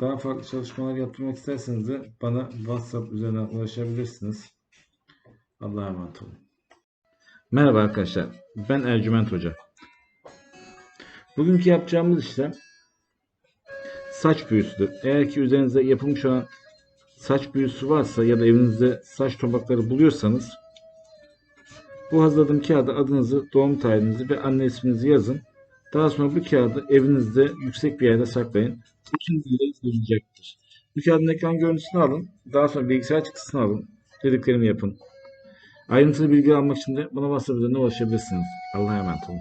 Daha farklı çalışmalar yaptırmak isterseniz de bana WhatsApp üzerinden ulaşabilirsiniz. Allah'a emanet olun. Merhaba arkadaşlar. Ben Ercüment Hoca. Bugünkü yapacağımız işlem saç büyüsüdür. Eğer ki üzerinizde yapılmış olan saç büyüsü varsa ya da evinizde saç topakları buluyorsanız bu hazırladığım kağıda adınızı, doğum tarihinizi ve anne isminizi yazın. Daha sonra bu kağıdı evinizde yüksek bir yerde saklayın. Bütün bilgileriniz görünecektir. Bu kağıdın ekran görüntüsünü alın. Daha sonra bilgisayar çıktısını alın. Dediklerimi yapın. Ayrıntılı bilgi almak için de bana WhatsApp üzerinden ulaşabilirsiniz. Allah'a emanet olun.